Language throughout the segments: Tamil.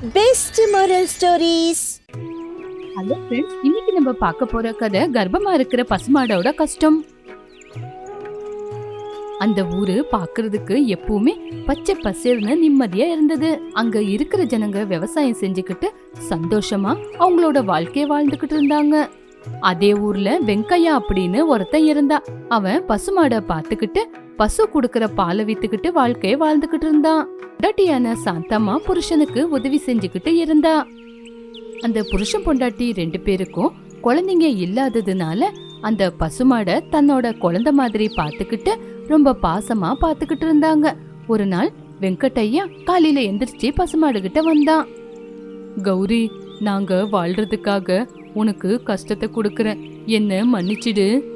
Best moral stories hello friends இன்னைக்கு நம்ம பார்க்க போற கதை கர்ப்பமா இருக்கிற பசுமாடோட கஷ்டம். அந்த ஊரு பாக்குறதுக்கு எப்பவுமே பச்சை பசேல்னு நிம்மதியா இருந்தது. அங்க இருக்கிற ஜனங்க விவசாயம் செஞ்சுக்கிட்டு சந்தோஷமா அவங்களோட வாழ்க்கைய வாழ்ந்துகிட்டு இருந்தாங்க. அதே ஊர்ல வெங்கையா அப்படின்னு ஒருத்தன் இருந்தா அவன் பசுமாட பாத்துக்கிட்டு பசு குடுக்கிற பாலை வித்துக்கிட்டு வாழ்க்கைய வாழ்ந்துகிட்டு இருந்தான். பொண்டாட்டியான சாந்தம்மா புருஷனுக்கு உதவி செஞ்சுக்கிட்டு இருந்தா. அந்த புருஷன் பொண்டாட்டி ரெண்டு பேருக்கும் குழந்தைங்க இல்லாததுனால அந்த பசுமாடை தன்னோட குழந்தை மாதிரி பார்த்துக்கிட்டு ரொம்ப பாசமா பார்த்துக்கிட்டு இருந்தாங்க. ஒரு நாள் வெங்கட்டையா காலையில எந்திரிச்சு பசுமாடு கிட்ட வந்தான். கௌரி நாங்க வாழ்றதுக்காக உனக்கு கஷ்டத்தை கொடுக்கறேன். என்ன மன்னிச்சிடு.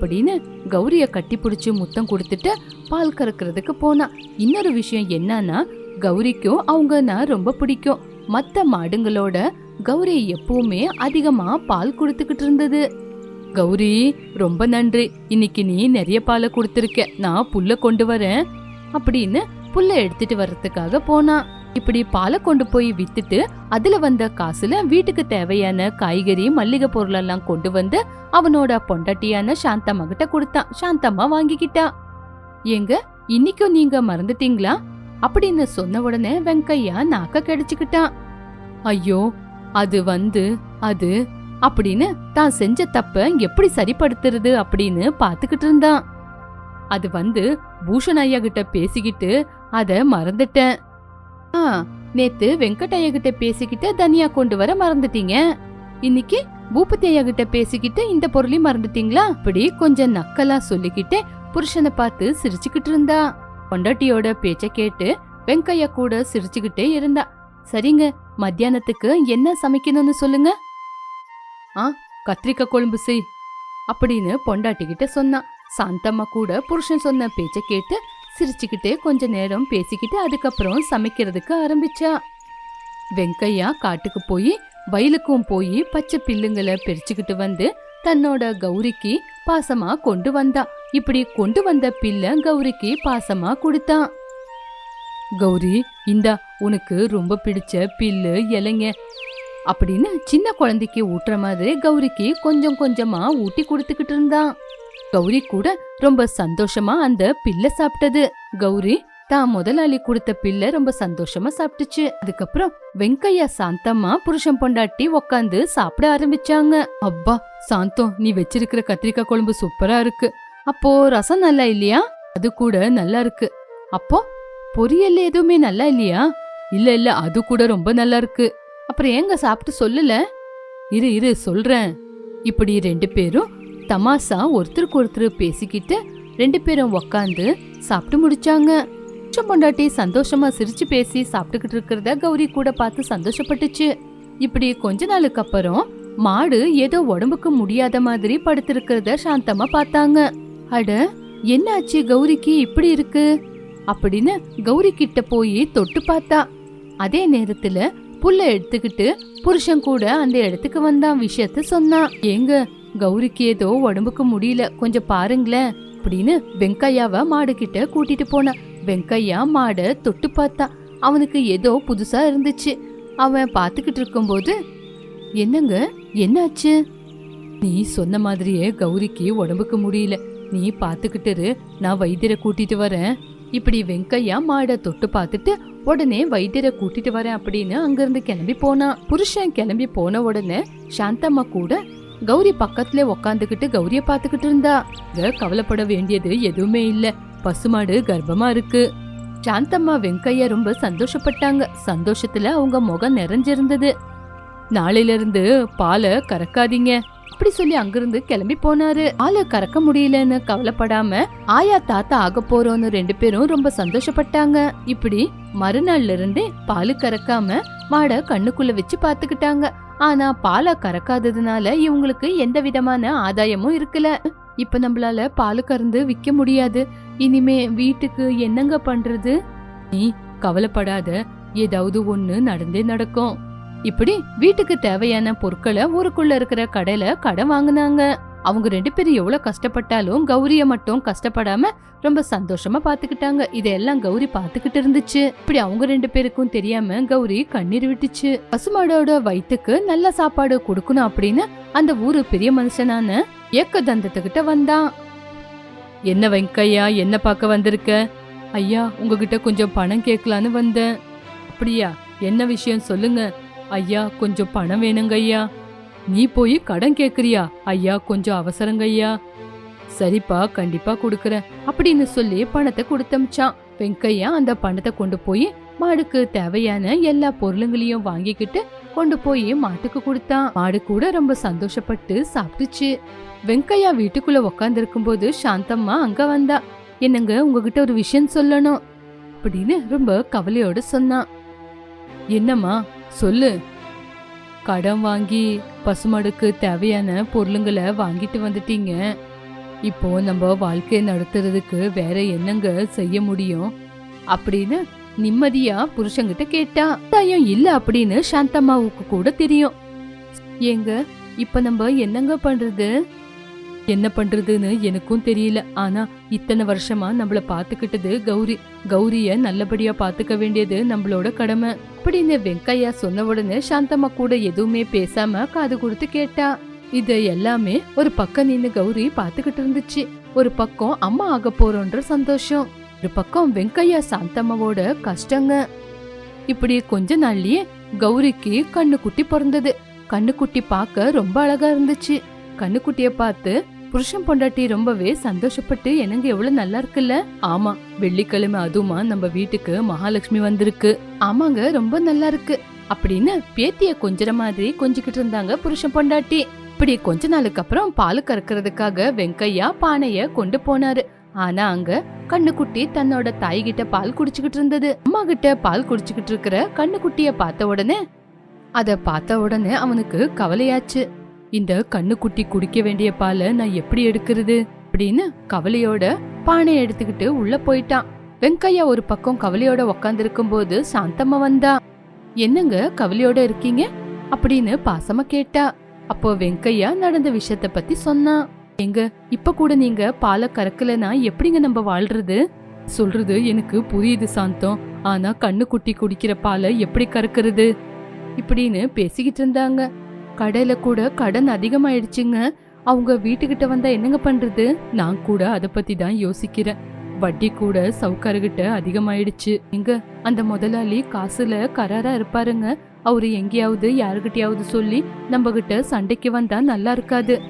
அப்படின்னு கௌரிய கட்டி பிடிச்சி முத்தம் கொடுத்துட்டு பால் கறக்கிறதுக்கு போனா. இன்னொரு விஷயம் என்னன்னா கௌரிக்கும் அவங்கன்னா ரொம்ப பிடிக்கும். மற்ற மாடுங்களோட கௌரி எப்பவுமே அதிகமா பால் கொடுத்துக்கிட்டு இருந்தது. கௌரி ரொம்ப நன்றி. இன்னைக்கு நீ நிறைய பாலை கொடுத்துருக்க. நான் புல்ல கொண்டு வரேன். அப்படின்னு புல்ல எடுத்துட்டு வர்றதுக்காக போனான் இப்படி பாலை கொண்டு போய் வித்துட்டு அதுல வந்த காசுல வீட்டுக்கு தேவையான காய்கறி மல்லிகை பொருள் எல்லாம் கொண்டு வந்து அவனோட பொண்டாட்டியான சாந்தம்மா கிட்ட கொடுத்தான். சாந்தம்மா வாங்கிக்கிட்டா. ஏங்க இன்னைக்கும் நீங்க மறந்துட்டீங்களா? அப்படின்னு சொன்ன உடனே வெங்கையா நாக்க கிடைச்சுக்கிட்டான். ஐயோ அது வந்து அது அப்படின்னு தான் செஞ்ச தப்ப எப்படி சரிப்படுத்துறது? அப்படின்னு பாத்துக்கிட்டு இருந்தான். அது வந்து பூஷன் ஐயா கிட்ட பேசிக்கிட்டு அத மறந்துட்டேன். ஆ நேத்து வெங்கட்டையா கிட்ட பேசிக்கிட்டு தனியா கொண்டு வர மறந்துட்டீங்க. இன்னைக்கு பூபதி ஐயா கிட்ட பேசிக்கிட்டு இந்த பொருளையும் மறந்துட்டீங்களா? அப்படி கொஞ்சம் நக்கலா சொல்லிக்கிட்டே புருஷனை பார்த்து சிரிச்சுக்கிட்டு இருந்தா. பொண்டாட்டியோட பேச்ச கேட்டு வெங்கையா கூட சிரிச்சுக்கிட்டே இருந்தா. சரிங்க மத்தியானத்துக்கு என்ன சமைக்கணும்னு சொல்லுங்க? ஆ கத்திரிக்காய் கொழும்பு செய். அப்படின்னு பொண்டாட்டி கிட்ட சொன்னான். சாந்தம்மா கூட புருஷன் சொன்ன பேச்ச கேட்டு சிரிச்சுக்கிட்டே கொஞ்ச நேரம் பேசிக்கிட்டு அதுக்கப்புறம் சமைக்கிறதுக்கு ஆரம்பிச்சா. வெங்கையா காட்டுக்கு போய் வயலுக்கும் போய் பச்சை பில்லுங்களை பிரிச்சுக்கிட்டு வந்து தன்னோட கௌரிக்கு பாசமா கொண்டு வந்தா. இப்படி கொண்டு வந்த பில்ல கௌரிக்கு பாசமா கொடுத்தான் கௌரி இந்தா உனக்கு ரொம்ப பிடிச்ச பில்லு இலைங்க அப்படின்னு சின்ன குழந்தைக்கு ஊட்டுற மாதிரி கௌரிக்கு கொஞ்சம் கொஞ்சமா ஊட்டி கொடுத்துக்கிட்டு இருந்தான். கௌரி கூட ரொம்ப சந்தோஷமா அந்த பில்ல சாப்பிட்டது. கௌரி தான் முதலாளி கொடுத்த பில்ல ரொம்ப சந்தோஷமா சாப்பிட்டுச்சு. அதுக்கப்புறம் வெங்கையா சாந்தம்மா புருஷன் பொண்டாட்டி உக்காந்து சாப்பிட ஆரம்பிச்சாங்க. அப்பா சாந்தம் நீ வச்சிருக்கிற கத்திரிக்காய் குழம்பு சூப்பரா இருக்கு. அப்போ ரசம் நல்லா இல்லையா? அது கூட நல்லா இருக்கு. அப்போ பொரியல் எதுவுமே நல்லா இல்லையா? இல்ல இல்ல அது கூட ரொம்ப நல்லா இருக்கு. அப்புறம் ஏங்க சாப்பிட்டு சொல்லல? இரு இரு சொல்றேன். இப்படி ரெண்டு பேரும் தமாசா ஒருத்தருக்கு ஒருத்தர் பேசிக்கிட்டு ரெண்டு பேரும் உக்காந்து சாப்பிட்டு முடிச்சாங்க. புருஷன் பொண்டாட்டி சந்தோஷமா சிரிச்சு பேசி சாப்பிட்டுக்கிட்டு இருக்கிறத கௌரி கூட பார்த்து சந்தோஷப்பட்டுச்சு. இப்படி கொஞ்ச நாளுக்கு அப்புறம் மாடு ஏதோ உடம்புக்கு முடியாத மாதிரி படுத்திருக்கிறத சாந்தமா பார்த்தாங்க. அட என்னாச்சு கௌரிக்கு இப்படி இருக்கு? அப்படின்னு கௌரி கிட்ட போய் தொட்டு பார்த்தா. அதே நேரத்துல புல்ல எடுத்துக்கிட்டு புருஷன் கூட அந்த இடத்துக்கு வந்தான் விஷயத்த சொன்னான். ஏங்க கௌரிக்கு ஏதோ உடம்புக்கு முடியல கொஞ்சம் பாருங்களேன் அப்படின்னு வெங்கையாவை மாடு கிட்ட கூட்டிட்டு போனான் வெங்கையா மாடை தொட்டு பார்த்தா அவனுக்கு ஏதோ புதுசா இருந்துச்சு. அவன் பார்த்துக்கிட்டு இருக்கும்போது என்னங்க என்னாச்சு? நீ சொன்ன மாதிரியே கௌரிக்கு உடம்புக்கு முடியல. நீ பார்த்துக்கிட்டு நான் வைத்தியரை கூட்டிட்டு வரேன். இப்படி வெங்கையா மாடை தொட்டு பார்த்துட்டு உடனே வைத்தியரை கூட்டிட்டு வரேன் அப்படின்னு அங்கிருந்து கிளம்பி போனான் புருஷன் கிளம்பி போன உடனே சாந்தம்மா கூட கௌரி பக்கத்துல உக்காந்துகிட்டு கௌரிய பாத்துக்கிட்டு இருந்தா. கவலைப்பட வேண்டியது எதுவுமே இல்ல. பசுமாடு கர்ப்பமா இருக்கு. சாந்தம்மா வெங்கையா ரொம்ப சந்தோஷப்பட்டாங்க. சந்தோஷத்துல அவங்க முகம் நிறைஞ்சிருந்தது. நாளையில இருந்து பாலை கறக்காதீங்க. அப்படி சொல்லி அங்கிருந்து கிளம்பி போனாரு. ஆளை கறக்க முடியலன்னு கவலைப்படாம ஆயா தாத்தா ஆக போறோம்னு ரெண்டு பேரும் ரொம்ப சந்தோஷப்பட்டாங்க. இப்படி மறுநாள்ல இருந்தே பாலு கறக்காம மாட கண்ணுக்குள்ள வச்சு பாத்துக்கிட்டாங்க ஆனா பாலை கறக்காததுனால இவங்களுக்கு எந்த விதமான ஆதாயமும் இருக்கல. இப்ப நம்மளால பால் கறந்து விக்க முடியாது. இனிமே வீட்டுக்கு என்னங்க பண்றது? நீ கவலைப்படாத. ஏதாவது ஒண்ணு நடந்தே நடக்கும். இப்படி வீட்டுக்கு தேவையான பொருட்களை ஊருக்குள்ள இருக்கிற கடையில கடன் வாங்குனாங்க. அவங்க ரெண்டு பேரும் எவ்வளோ கஷ்டப்பட்டாலும் கௌரியை மட்டும் கஷ்டப்படாம ரொம்ப சந்தோஷமா பார்த்துக்கிட்டாங்க இதெல்லாம் கௌரி பார்த்துக்கிட்டு இருந்துச்சு. இப்படி அவங்க ரெண்டு பேருக்கும் தெரியாம கௌரி கண்ணீர் விட்டுச்சு. பசுமாடோட வயிற்றுக்கு நல்ல சாப்பாடு கொடுக்கணும் அப்படின்னு அந்த ஊரு பெரிய மனுஷனான ஏக்கதந்தத்துக்கிட்ட வந்தான். என்ன வெங்கையா என்ன பார்க்க வந்திருக்க? ஐயா உங்ககிட்ட கொஞ்சம் பணம் கேட்கலான்னு வந்தேன். அப்படியா? என்ன விஷயம் சொல்லுங்க? ஐயா கொஞ்சம் பணம் வேணுங்க ஐயா நீ போய் கடன் கேக்குறியா? ஐயா கொஞ்சம் அவசரங்க ஐயா. சரிப்பா கண்டிப்பா கொடுக்கறேன். அப்படின்னு சொல்லி பணத்தை கொடுத்தமிச்சான். வெங்கையா அந்த பணத்தை கொண்டு போய் மாடுக்கு தேவையான எல்லா பொருளுங்களையும் வாங்கிக்கிட்டு கொண்டு போய் மாட்டுக்கு கொடுத்தான். மாடு கூட ரொம்ப சந்தோஷப்பட்டு சாப்பிட்டுச்சு. வெங்கையா வீட்டுக்குள்ள உக்காந்துருக்கும் போது சாந்தம்மா அங்க வந்தா. என்னங்க உங்ககிட்ட ஒரு விஷயம் சொல்லணும்? அப்படின்னு ரொம்ப கவலையோட சொன்னான். என்னம்மா சொல்லு. கடன் வாங்கி பசுமாடுக்கு தேவையான பொருளுங்களை வாங்கிட்டு வந்துட்டீங்க. இப்போ நம்ம வாழ்க்கையை நடத்துறதுக்கு வேற என்னங்க செய்ய முடியும்? அப்படின்னு நிம்மதியா புருஷங்கிட்ட கேட்டா தயம் இல்ல அப்படின்னு சாந்தம்மாவுக்கு கூட தெரியும். ஏங்க இப்ப நம்ம என்னங்க பண்றது? என்ன பண்றதுன்னு எனக்கும் தெரியல. ஆனா இத்தனை வருஷமா நம்மள பாத்துக்கிட்டது கௌரி. கௌரிய நல்லபடியா பாத்துக்க வேண்டியது நம்மளோட கடமை. அப்படின்னு வெங்கையா சொன்ன உடனே சாந்தம்மா கூட எதுவுமே பேசாம காது கொடுத்து கேட்டா. இது எல்லாமே ஒரு பக்கம் நின்னு கௌரி பாத்துக்கிட்டு இருந்துச்சு. ஒரு பக்கம் அம்மா ஆக போறோன்ற சந்தோஷம். ஒரு பக்கம் வெங்கையா சாந்தம்மாவோட கஷ்டங்க. இப்படி கொஞ்ச நாள்லயே கௌரிக்கு கண்ணுக்குட்டி பிறந்தது. கண்ணுக்குட்டி பார்க்க ரொம்ப அழகா இருந்துச்சு. கண்ணுக்குட்டிய பார்த்து புருஷன் பொண்டாட்டி ரொம்பவே சந்தோஷப்பட்டு எனக்கு எவ்வளவு நல்லா இருக்குல்ல? ஆமா வெள்ளிக்கிழமை அதுமா நம்ம வீட்டுக்கு மகாலட்சுமி வந்திருக்கு. ஆமாங்க ரொம்ப நல்லா இருக்கு. அப்படின்னு பேத்திய கொஞ்சற மாதிரி கொஞ்சிக்கிட்டு இருந்தாங்க புருஷன் பொண்டாட்டி. இப்படி கொஞ்ச நாளுக்கு அப்புறம் பால் கறக்கிறதுக்காக வெங்கையா பானைய கொண்டு போனாரு. ஆனா அங்க கண்ணுக்குட்டி தன்னோட தாய் கிட்ட பால் குடிச்சுக்கிட்டு இருந்தது. அம்மா கிட்ட பால் குடிச்சுக்கிட்டு இருக்கிற கண்ணுக்குட்டிய பார்த்த உடனே அத பார்த்த உடனே அவனுக்கு கவலையாச்சு. இந்த கண்ணுக்குட்டி குடிக்க வேண்டிய பாலை நான் எப்படி எடுக்கிறது? அப்படின்னு கவலையோட பானையை எடுத்துக்கிட்டு உள்ள போயிட்டான். வெங்கையா ஒரு பக்கம் கவலையோட உக்காந்துருக்கும் போது சாந்தம்மா வந்தா. என்னங்க கவலையோட இருக்கீங்க? அப்படின்னு பாசமா கேட்டா. அப்போ வெங்கையா நடந்த விஷயத்த பத்தி சொன்னான் எங்க இப்ப கூட நீங்க பாலை கறக்கலனா எப்படிங்க நம்ம வாழ்றது? சொல்றது எனக்கு புரியுது சாந்தம். ஆனா கண்ணுக்குட்டி குடிக்கிற பாலை எப்படி கறக்கிறது? இப்படின்னு பேசிக்கிட்டு இருந்தாங்க. கடையில் கூட கடன் அதிகமாயிடுச்சுங்க. அவங்க வீட்டுக்கிட்ட வந்தா என்னங்க பண்றது? நான் கூட அதை பத்தி தான் யோசிக்கிறேன். வட்டி கூட சவுக்காரர்கிட்ட அதிகமாயிடுச்சு. எங்க அந்த முதலாளி காசுல கராரா இருப்பாருங்க. அவரு எங்கேயாவது யாருகிட்டயாவது சொல்லி நம்ம கிட்ட சண்டைக்கு வந்தா நல்லா இருக்காது.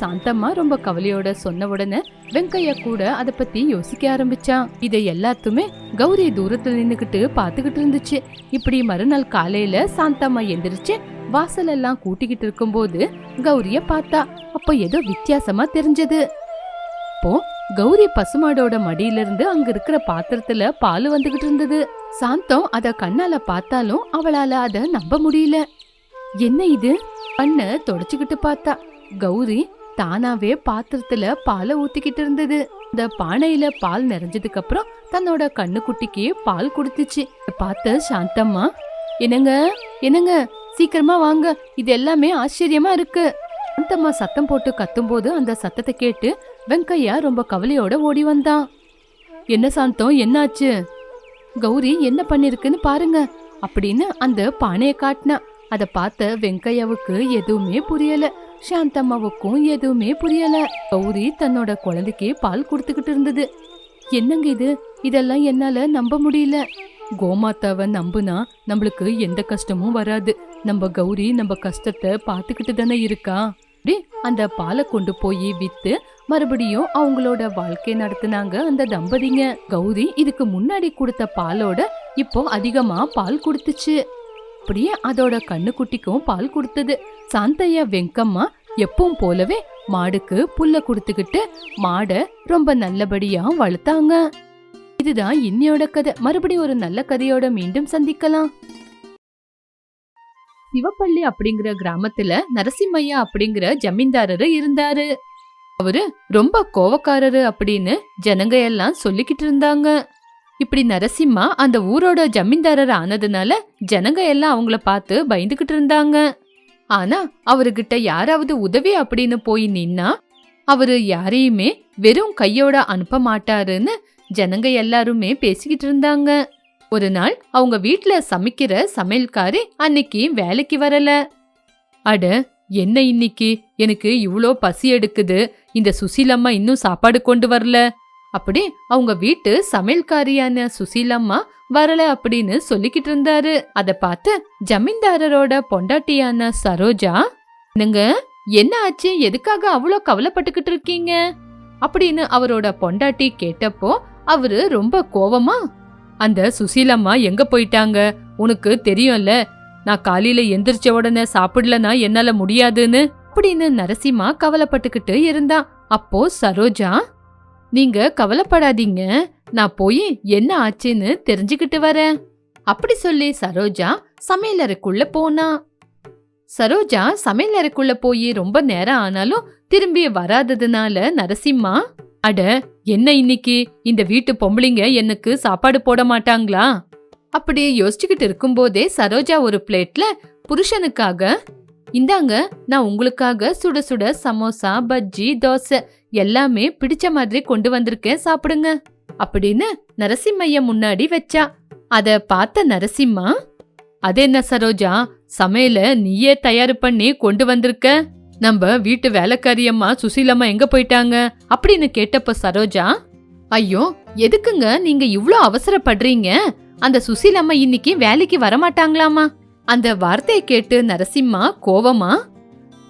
சாந்தம்மா ரொம்ப கவலையோட சொன்ன உடனே வெங்கையா கூட அதை பத்தி யோசிக்க ஆரம்பிச்சான். இதை எல்லாத்துமே கௌரி தூரத்துல நின்னுக்கிட்டு பாத்துக்கிட்டு இருந்துச்சு. இப்படி மறுநாள் காலையில சாந்தம்மா எந்திரிச்சு வாசலெல்லாம் கூட்டிக்கிட்டு இருக்கும்போது கௌரிய பார்த்தா அப்ப ஏதோ வித்தியாசமா தெரிஞ்சது. அப்போ கௌரி பசுமாடோட மடியில இருந்து அங்க இருக்கிற பாத்திரத்துல பால் வந்துகிட்டு இருந்தது. சாந்தம் அத கண்ணால பார்த்தாலும் அவளால அத நம்ப முடியல. என்ன இது? கண்ண தொடச்சுக்கிட்டு பார்த்தா கௌரி தானாவே பாத்திரத்துல பாலை ஊத்திக்கிட்டு இருந்தது. இந்த பானையில பால் நிறைஞ்சதுக்கு அப்புறம் தன்னோட கண்ணுக்குட்டிக்கு பால் கொடுத்துச்சு. பார்த்த சாந்தம்மா என்னங்க என்னங்க சீக்கிரமா வாங்க. இது எல்லாமே ஆச்சரியமா இருக்கு. அந்தம்மா சத்தம் போட்டு கத்தும்போது அந்த சத்தத்தை கேட்டு வெங்கையா ரொம்ப கவலையோட ஓடி வந்தான் என்ன சாந்தம் என்னாச்சு? கௌரி என்ன பண்ணிருக்குன்னு பாருங்க. அப்படின்னு அந்த பானையை காட்டினா. அதை பார்த்த வெங்கையாவுக்கு எதுவுமே புரியல. சாந்தம்மாவுக்கும் எதுவுமே புரியல. கௌரி தன்னோட குழந்தைக்கு பால் கொடுத்துக்கிட்டு இருந்தது. என்னங்க இது? இதெல்லாம் என்னால நம்ப முடியல. கோமாத்தாவை நம்புனா நம்மளுக்கு எந்த கஷ்டமும் வராது. நம்ம கௌரி நம்ம கஷ்டத்தை பார்த்துக்கிட்டு தானே இருக்கா? அப்படி அந்த பாலை கொண்டு போய் வித்து மறுபடியும் அவங்களோட வாழ்க்கை நடத்துனாங்க அந்த தம்பதிங்க. கௌரி இதுக்கு முன்னாடி கொடுத்த பாலோட இப்போ அதிகமா பால் கொடுத்துச்சு. அப்படியே அதோட கண்ணுக்குட்டிக்கும் பால் கொடுத்தது. சாந்தையா வெங்கம்மா எப்பவும் போலவே மாடுக்கு புல்ல கொடுத்துக்கிட்டு மாடை ரொம்ப நல்லபடியா வளர்த்தாங்க. இதுதான் இன்னையோட கதை. மறுபடியும் ஒரு நல்ல கதையோட மீண்டும் சந்திக்கலாம். சிவப்பள்ளி அப்படிங்கிற கிராமத்துல நரசிம்மையா அப்படிங்கிற ஜமீன்தாரரு இருந்தாரு. அவரு ரொம்ப கோவக்காரரு அப்படின்னு ஜனங்க எல்லாம் சொல்லிக்கிட்டு இருந்தாங்க. இப்படி நரசிம்மா அந்த ஊரோட ஜமீன்தாரர் ஆனதுனால ஜனங்க எல்லாம் அவங்கள பார்த்து பயந்துகிட்டு இருந்தாங்க. ஆனா அவர்கிட்ட யாராவது உதவி அப்படின்னு போய் நின்னா அவரு யாரையுமே வெறும் கையோட அனுப்ப மாட்டாருன்னு ஜனங்க எல்லாருமே பேசிக்கிட்டு இருந்தாங்க. ஒரு நாள் அவங்க வீட்ல சமைக்கிற சமையல்காரி அன்னைக்கு வேலைக்கு வரல. அட என்ன இன்னைக்கு? எனக்கு இவ்ளோ பசி எடுக்குது. இந்த சுசீலம்மா இன்னும் சாப்பாடு கொண்டு வரல. அப்படி அவங்க வீட்டு சமையல்காரியான சுசீலம்மா வரல அப்படின்னு சொல்லிக்கிட்டு இருந்தாரு. அத பார்த்து ஜமீன்தாரரோட பொண்டாட்டியான சரோஜா நீங்க என்ன ஆச்சு? எதுக்காக அவ்வளோ கவலைப்பட்டுக்கிட்டு இருக்கீங்க? அப்படின்னு அவரோட பொண்டாட்டி கேட்டப்போ அவரு ரொம்ப கோவமா அந்த சுசீலம்மா எங்க போயிட்டாங்க? உனக்கு தெரியும்ல நான் காலையில எந்திரிச்ச உடனே சாப்பிடலனா என்னால முடியாதுன்னு? அப்படின்னு நரசிம்மா கவலைப்பட்டுக்கிட்டு இருந்தான் அப்போ சரோஜா நீங்க கவலைப்படாதீங்க நான் போய் என்ன ஆச்சுன்னு தெரிஞ்சுக்கிட்டு வரேன். அப்படி சொல்லி சரோஜா சமையலறைக்குள்ள போனா. சரோஜா சமையலறைக்குள்ள போய் ரொம்ப நேரம் ஆனாலும் திரும்பி வராததுனால நரசிம்மா அட என்ன இன்னைக்கு? இந்த வீட்டு பொம்பளைங்க எனக்கு சாப்பாடு போட மாட்டாங்களா? அப்படி யோசிச்சுக்கிட்டு இருக்கும்போதே சரோஜா ஒரு பிளேட்ல புருஷனுக்காக? இந்தாங்க நான் உங்களுக்காக சுட சுட சமோசா பஜ்ஜி தோசை எல்லாமே பிடிச்ச மாதிரி கொண்டு வந்திருக்கேன் சாப்பிடுங்க அப்படின்னு நரசிம்மைய முன்னாடி வச்சா. அத பார்த்த நரசிம்மா? அது என்ன சரோஜா சமையல நீயே தயார் பண்ணி கொண்டு வந்திருக்க? நம்ம வீட்டு வேலைக்காரியம்மா சுசீலம்மா எங்க போயிட்டாங்க? அப்படின்னு கேட்டப்ப சரோஜா ஐயோ எதுக்குங்க நீங்க இவ்ளோ அவசரப்படுறீங்க? அந்த சுசீலம்மா இன்னைக்கு வேலைக்கு வரமாட்டாங்களாமா? அந்த வார்த்தையை கேட்டு நரசிம்மா கோவமா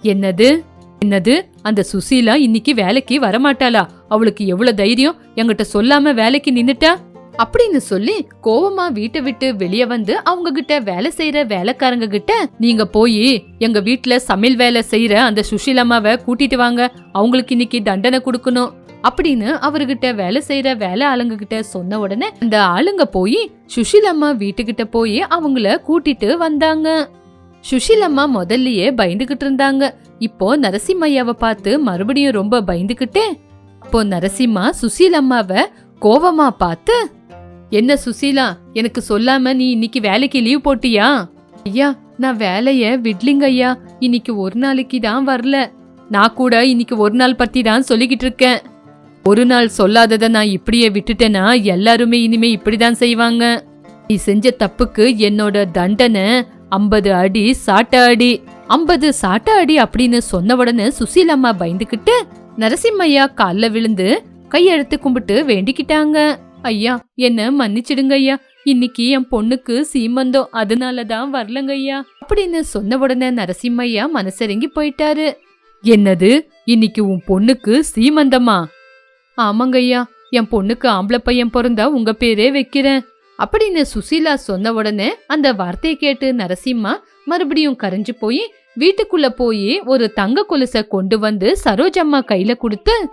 என்னது? என்னது? அந்த சுசீலா இன்னைக்கு வேலைக்கு வரமாட்டாளா? அவளுக்கு எவ்வளவு தைரியம்? எங்கிட்ட சொல்லாம வேலைக்கு நின்னுட்டா? அப்படின்னு சொல்லி கோவமா வீட்டை விட்டு வெளிய வந்து அவங்க கிட்ட வேலை செய்யற வேலைக்காரங்க கிட்ட நீங்க போய் எங்க வீட்டுல சமையல் வேலை செய்யற அந்த சுஷீலம்மாவை கூட்டிட்டு வாங்க. அவங்களுக்கு இன்னைக்கு தண்டனை கொடுக்கணும். அப்படின்னு அவர்கிட்ட வேலை செய்யற வேலை ஆளுங்க கிட்ட சொன்ன உடனே அந்த ஆளுங்க போய் சுஷீலம்மா வீட்டுக்கிட்ட போய் அவங்கள கூட்டிட்டு வந்தாங்க. சுஷீலம்மா முதல்லயே பயந்துகிட்டு இருந்தாங்க. இப்போ நரசிம்மையாவை பார்த்து மறுபடியும் ரொம்ப பயந்துகிட்டே அப்போ நரசிம்மா சுசீலம்மாவை கோவமா பார்த்து என்ன சுசீலா எனக்கு சொல்லாம நீ இன்னைக்கு வேலைக்கு லீவ் போட்டியா? ஐயா நான் வேலைய விட்லிங்க ஐயா. இன்னைக்கு ஒரு நாளைக்கு தான் வரல. நான் கூட இன்னைக்கு ஒரு நாள் பத்தி தான் சொல்லிக்கிட்டு இருக்கேன். ஒரு நாள் சொல்லாதத நான் இப்படியே விட்டுட்டேனா? எல்லாருமே இனிமே இப்படிதான் செய்வாங்க. நீ செஞ்ச தப்புக்கு என்னோட தண்டனை ஐம்பது அடி சாட்ட அடி. ஐம்பது சாட்ட அடி அப்படின்னு சொன்ன உடனே சுசீலம்மா பயந்துகிட்டு நரசிம்மையா கால்ல விழுந்து கையெடுத்து கும்பிட்டு வேண்டிக்கிட்டாங்க. ஐயா என்ன மன்னிச்சிடுங்க ஐயா. இன்னைக்கு என் பொண்ணுக்கு சீமந்தம் அதனால தான் வரலங்க ஐயா. அப்படின்னு சொன்ன உடனே நரசிம்மையா மனசிறங்கி போயிட்டாரு. என்னது? இன்னைக்கு உன் பொண்ணுக்கு சீமந்தமா? ஆமாங்க ஐயா என் பொண்ணுக்கு ஆம்பளை பையன் பிறந்தா உங்க பேரே வைக்கிறேன். அப்படின்னு சுசீலா சொன்ன உடனே அந்த வார்த்தையை கேட்டு நரசிம்மா மறுபடியும் கரைஞ்சு போய் வீட்டுக்குள்ள போய் ஒரு தங்க கொலுசை கொண்டு வந்து சரோஜம்மா கையில கொடுத்து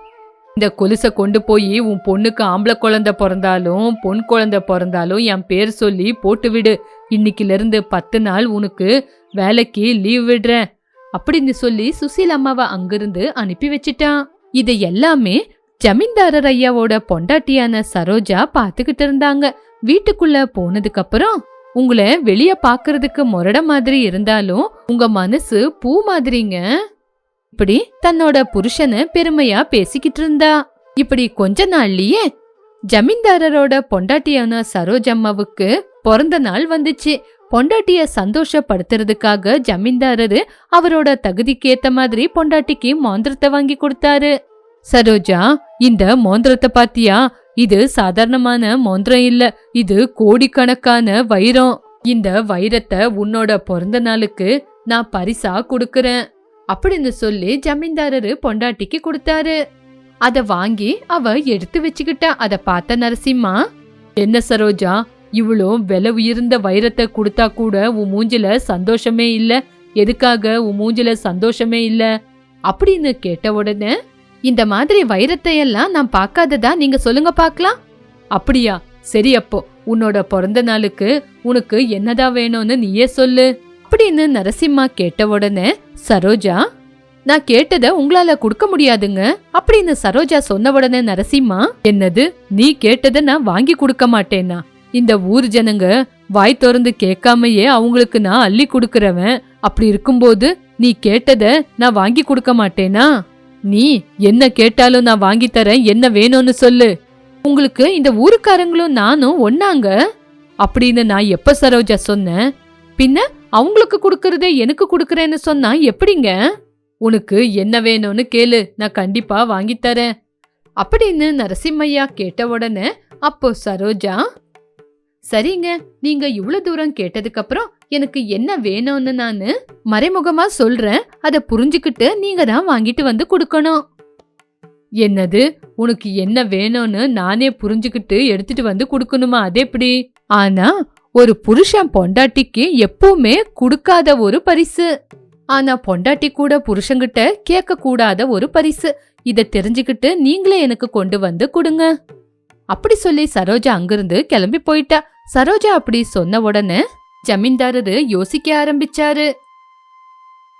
இந்த கொலுசை கொண்டு போய் உன் பொண்ணுக்கு ஆம்பளை குழந்தை பிறந்தாலும் பொன் குழந்தை பிறந்தாலும் என் பேர் சொல்லி போட்டு விடு. இன்னைக்குல இருந்து பத்து நாள் உனக்கு வேலைக்கு லீவ் விடுறேன். அப்படின்னு சொல்லி சுசீல் அம்மாவை அங்கிருந்து அனுப்பி வச்சிட்டான். இதை எல்லாமே ஜமீன்தாரர் ஐயாவோட பொண்டாட்டியான சரோஜா பாத்துக்கிட்டு இருந்தாங்க. வீட்டுக்குள்ள போனதுக்கு அப்புறம் உங்களை வெளிய பாக்குறதுக்கு முரட மாதிரி இருந்தாலும் உங்க மனசு பூ மாதிரிங்க. இப்படி தன்னோட புருஷனை பெருமையா பேசிக்கிட்டு இருந்தா. இப்படி கொஞ்ச நாள்லயே ஜமீன்தாரரோட பொண்டாட்டியான சரோஜம்மாவுக்கு பிறந்த நாள் வந்துச்சு. பொண்டாட்டிய சந்தோஷப்படுத்துறதுக்காக ஜமீன்தாரரு அவரோட தகுதிக்கு ஏத்த மாதிரி பொண்டாட்டிக்கு மோந்திரத்தை வாங்கி கொடுத்தாரு. சரோஜா இந்த மோந்திரத்தை பாத்தியா? இது சாதாரணமான மோந்திரம் இல்ல. இது கோடிக்கணக்கான வைரம். இந்த வைரத்தை உன்னோட பிறந்த நாளுக்கு நான் பரிசா கொடுக்கறேன். அப்படின்னு சொல்லி ஜமீன்தாரரு பொண்டாட்டிக்கு கொடுத்தாரு. அத வாங்கி அவ எடுத்து வச்சுக்கிட்டா. அத பார்த்த நரசிம்மா என்ன சரோஜா இவ்வளோ விலை உயர்ந்த வைரத்தை கொடுத்தா கூட உன் மூஞ்சில சந்தோஷமே இல்ல. எதுக்காக உன் மூஞ்சில சந்தோஷமே இல்ல? அப்படின்னு கேட்ட உடனே இந்த மாதிரி வைரத்தை எல்லாம் நான் பார்க்காததா? நீங்க சொல்லுங்க பார்க்கலாம். அப்படியா சரி அப்போ. உன்னோட பிறந்த நாளுக்கு உனக்கு என்னதான் வேணும்னு நீயே சொல்லு. அப்படின்னு நரசிம்மா கேட்ட உடனே சரோஜா நான் கேட்டத உங்களால கொடுக்க முடியாதுங்க அப்படின்னு சரோஜா சொன்ன உடனே நரசிம்மா என்னது நீ கேட்டத நான் வாங்கி கொடுக்க மாட்டேனா? இந்த ஊர் ஜனங்க வாய் திறந்து கேட்காமயே அவங்களுக்கு நான் அள்ளி கொடுக்கறவன். அப்படி இருக்கும்போது நீ கேட்டத நான் வாங்கி கொடுக்க மாட்டேனா? நீ என்ன கேட்டாலும் நான் வாங்கி தரேன் என்ன வேணும்னு சொல்லு. உங்களுக்கு இந்த ஊருக்காரங்களும் நானும் ஒன்னாங்க அப்படின்னு நான் எப்ப சரோஜா சொன்னேன். பின்ன அவங்களுக்கு கொடுக்கறதே எனக்கு கொடுக்கறேன்னு சொன்னா எப்படிங்க? உனக்கு என்ன வேணும்னு கேளு. நான் கண்டிப்பா வாங்கித்தரேன் அப்படின்னு நரசிம்மையா கேட்ட உடனே அப்போ சரோஜா சரிங்க நீங்க இவ்வளவு தூரம் கேட்டதுக்கு அப்புறம் எனக்கு என்ன வேணும்னு நானு மறைமுகமா சொல்றேன். அதை புரிஞ்சுக்கிட்டு நீங்க தான் வாங்கிட்டு வந்து கொடுக்கணும். என்னது? உனக்கு என்ன வேணும்னு நானே புரிஞ்சுக்கிட்டு எடுத்துட்டு வந்து கொடுக்கணுமா? அது எப்படி? ஆனா ஒரு புருஷன் பொண்டாட்டிக்கு எப்பவுமே கொடுக்காத ஒரு பரிசு. ஆனா பொண்டாட்டி கூட புருஷங்கிட்ட கேட்க கூடாத ஒரு பரிசு. இத தெரிஞ்சுக்கிட்டு நீங்களே எனக்கு கொண்டு வந்து கொடுங்க. அப்படி சொல்லி சரோஜா அங்கிருந்து கிளம்பி போயிட்டா. சரோஜா அப்படி சொன்ன உடனே ஜமீன்தாரரு யோசிக்க ஆரம்பிச்சாரு.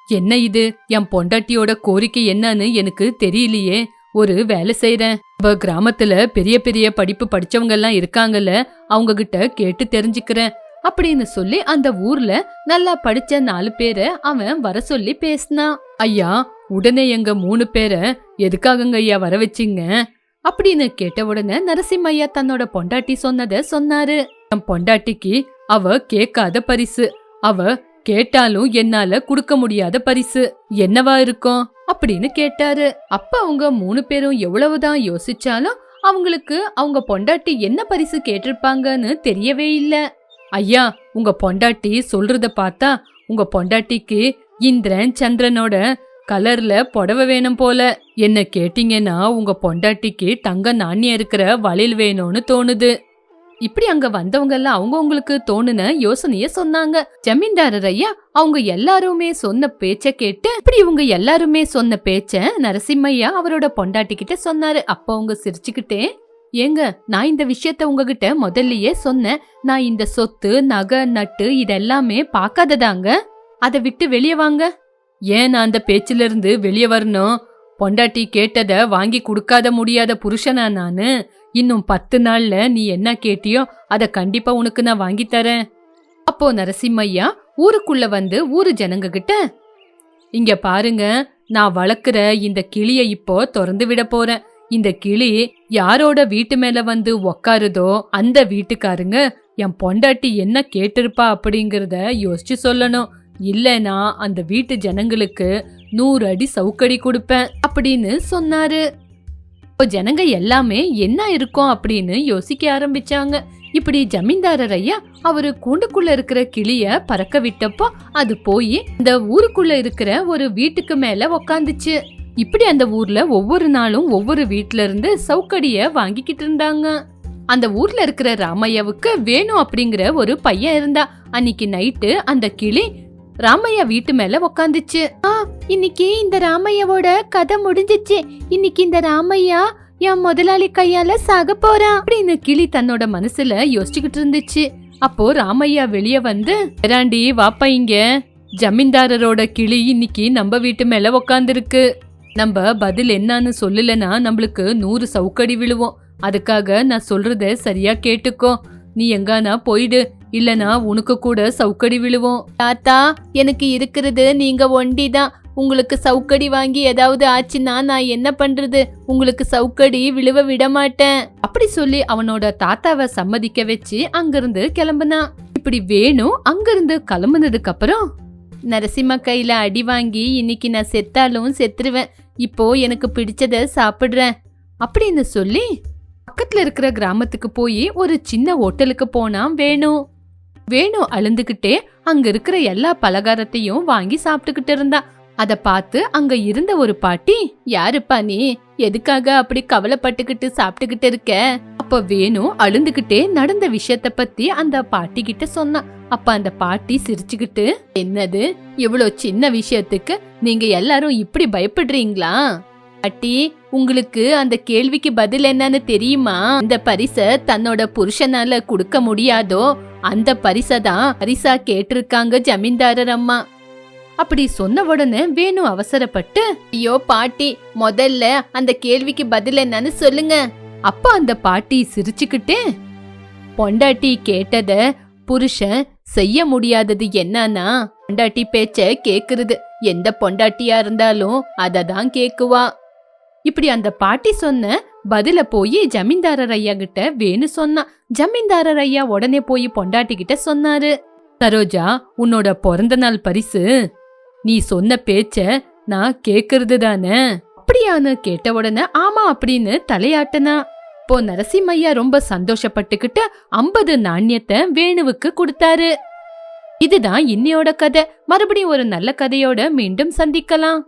என்ன இது? என் பொண்டாட்டியோட கோரிக்கை என்னன்னு எனக்கு தெரியலையே. ஒரு வேலை செய்யறேன் இப்ப கிராமத்துல பெரிய பெரிய படிப்பு படிச்சவங்க எல்லாம் இருக்காங்கல்ல அவங்க கிட்ட கேட்டு தெரிஞ்சுக்கிறேன் அப்படின்னு சொல்லி அந்த ஊர்ல நல்லா படிச்ச நாலு பேரை அவன் வர சொல்லி பேசினான் ஐயா உடனே எங்க மூணு பேரை எதுக்காகங்க ஐயா வர வச்சீங்க? அப்படின்னு கேட்ட உடனே நரசிம்மையா தன்னோட பொண்டாட்டி சொன்னத சொன்னாரு. என் பொண்டாட்டிக்கு அவ கேட்காத பரிசு. அவ கேட்டாலும் என்னால குடுக்க முடியாத பரிசு. என்னவா இருக்கும்? அப்படின்னு கேட்டாரு. அப்ப அவங்க மூணு பேரும் எவ்வளவுதான் யோசிச்சாலும் அவங்களுக்கு அவங்க பொண்டாட்டி என்ன பரிசு கேட்டிருப்பாங்கன்னு தெரியவே இல்ல. ஐயா உங்க பொண்டாட்டி சொல்றத பார்த்தா உங்க பொண்டாட்டிக்கு இந்திரன் சந்திரனோட கலர்ல புடவை வேணும் போல. என்ன கேட்டீங்கன்னா உங்க பொண்டாட்டிக்கு தங்க நாணயம் இருக்கிற வளையல் வேணும்னு தோணுது. இப்படி அங்க வந்தவங்க எல்லாம் அவங்கவுங்களுக்கு தோணுன யோசனைய சொன்னாங்க. ஜமீன்தாரர் ஐயா அவங்க எல்லாருமே சொன்ன பேச்ச கேட்டு இப்படி இவங்க எல்லாருமே சொன்ன பேச்ச நரசிம்மையா அவரோட பொண்டாட்டி கிட்ட சொன்னாரு. அப்ப அவங்க சிரிச்சுக்கிட்டே ஏங்க நான் இந்த விஷயத்த உங்ககிட்ட முதல்லயே சொன்னேன் நான் இந்த சொத்து நகை நட்டு இதெல்லாமே பார்க்காததாங்க அதை விட்டு வெளியே வாங்க. ஏன் நான் அந்த பேச்சிலிருந்து வெளியே வரணும்? பொண்டாட்டி கேட்டத வாங்கி கொடுக்காத முடியாத புருஷனா நானு? இன்னும் பத்து நாள்ல நீ என்ன கேட்டியோ அத கண்டிப்பா உனக்கு நான் வாங்கி தரேன். அப்போ நரசிம்மையா ஊருக்குள்ள வந்து ஊரு ஜனங்க கிட்ட இங்க பாருங்க நான் வளர்க்குற இந்த கிளிய இப்போ திறந்து விட போறேன். இந்த கிளி யாரோட வீட்டு மேல வந்து உக்காருதோ அந்த வீட்டுக்காருங்க என் பொண்டாட்டி என்ன கேட்டிருப்பா அப்படிங்கிறத யோசிச்சு சொல்லணும். இல்லைன்னா அந்த வீட்டு ஜனங்களுக்கு நூறு அடி சவுக்கடி கொடுப்பேன். அப்படின்னு சொன்னாரு. இப்போ ஜனங்க எல்லாமே என்ன இருக்கும் அப்படின்னு யோசிக்க ஆரம்பிச்சாங்க. இப்படி ஜமீன்தாரர் ஐயா அவரு கூண்டுக்குள்ள இருக்கிற கிளிய பறக்க விட்டப்போ அது போய் இந்த ஊருக்குள்ள இருக்கிற ஒரு வீட்டுக்கு மேல உக்காந்துச்சு. இப்படி அந்த ஊர்ல ஒவ்வொரு நாளும் ஒவ்வொரு வீட்ல இருந்து சவுக்கடிய வாங்கிக்கிட்டு இருந்தாங்க. அந்த ஊர்ல இருக்கிற ராமையாவுக்கு வேணும் அப்படிங்கிற ஒரு பையன் இருந்தா அன்னைக்கு நைட்டு அந்த கிளி ராமையா வீட்டு மேல உக்காந்துச்சு. ஆ இன்னைக்கு இந்த ராமையாவோட கதை முடிஞ்சிச்சு. இன்னைக்கு இந்த ராமையா என் முதலாளி கையால சாக போறான் அப்படின்னு கிளி தன்னோட மனசுல யோசிச்சுக்கிட்டு இருந்துச்சு. அப்போ ராமையா வெளிய வந்து ராண்டி வாப்பா இங்க. ஜமீன்தாரரோட கிளி இன்னைக்கு நம்ம வீட்டு மேல உக்காந்துருக்கு. நம்ம பதில் என்னன்னு சொல்லலனா நம்மளுக்கு நூறு சவுக்கடி விழுவோம். அதுக்காக நான் சொல்றத சரியா கேட்டுக்கோ. நீ எங்கானா போயிடு. இல்லனா உனக்கு கூட சவுக்கடி விழுவோம். தாத்தா எனக்கு இருக்கிறது நீங்க ஒண்டி தான் உங்களுக்கு சவுக்கடி வாங்கி ஏதாவது ஆச்சுன்னா நான் என்ன பண்றது? உங்களுக்கு சவுக்கடி விழுவ விட மாட்டேன் அப்படி சொல்லி அவனோட தாத்தாவை சம்மதிக்க வச்சு அங்கிருந்து கிளம்புனான். இப்படி வேணும் அங்கிருந்து கிளம்புனதுக்கு அப்புறம் நரசிம்ம கையில அடி வாங்கி இன்னைக்கு நான் செத்தாலும் செத்துருவேன். இப்போ எனக்கு பிடிச்சத சாப்பிடுறேன். அப்படின்னு சொல்லி பக்கத்துல இருக்கிற கிராமத்துக்கு போய் ஒரு சின்ன ஹோட்டலுக்கு போனா வேணும் வேணும் அழுந்துகிட்டே அங்க இருக்கிற எல்லா பலகாரத்தையும் வாங்கி சாப்பிட்டுக்கிட்டு இருந்தா. அத பார்த்து அங்க இருந்த ஒரு பாட்டி யாருப்பா நீ? எதுக்காக அப்படி கவலைப்பட்டுக்கிட்டு சாப்பிட்டுக்கிட்டு இருக்க? அப்ப வேணும் அழுந்துகிட்டே நடந்த விஷயத்த பத்தி அந்த பாட்டி கிட்ட சொன்னா. அப்ப அந்த பாட்டி சிரிச்சுக்கிட்டு என்னது? இவ்வளோ சின்ன விஷயத்துக்கு நீங்க எல்லாரும் இப்படி பயப்படுறீங்களா? பாட்டி உங்களுக்கு அந்த கேள்விக்கு பதில் என்னன்னு தெரியுமா? இந்த பரிச தன்னோட புருஷனால கொடுக்க முடியாதோ? அந்த பரிசை தான் பரிசா கேட்டிருக்காங்க ஜமீன்தாரர் அம்மா. அப்படி சொன்ன உடனே வேணு அவசரப்பட்டு ஐயோ பாட்டி முதல்ல அந்த கேள்விக்கு பதில் என்னன்னு சொல்லுங்க. அப்ப அந்த பாட்டி சிரிச்சுக்கிட்டே பொண்டாட்டி கேட்டத புருஷன் செய்ய முடியாதது என்னன்னா பொண்டாட்டி பேச்ச கேக்குறது. எந்த பொண்டாட்டியா இருந்தாலும் அதை தான் கேக்குவா. இப்படி அந்த பாட்டி சொன்ன பதில போய் ஜமீன்தாரர் ஐயா கிட்ட வேணு சொன்னான் ஜமீன்தாரர் ஐயா உடனே போய் பொண்டாட்டி கிட்ட சொன்னாரு. சரோஜா உன்னோட பிறந்த நாள் பரிசு நீ சொன்ன பேச்ச நான் கேக்குறது தானே? அப்படியான்னு கேட்ட உடனே ஆமா அப்படின்னு தலையாட்டனா. இப்போ நரசிம்மையா ரொம்ப சந்தோஷப்பட்டுக்கிட்டு ஐம்பது நாணயத்தை வேணுவுக்கு கொடுத்தாரு. இதுதான் இன்னையோட கதை. மறுபடியும் ஒரு நல்ல கதையோட மீண்டும் சந்திக்கலாம்.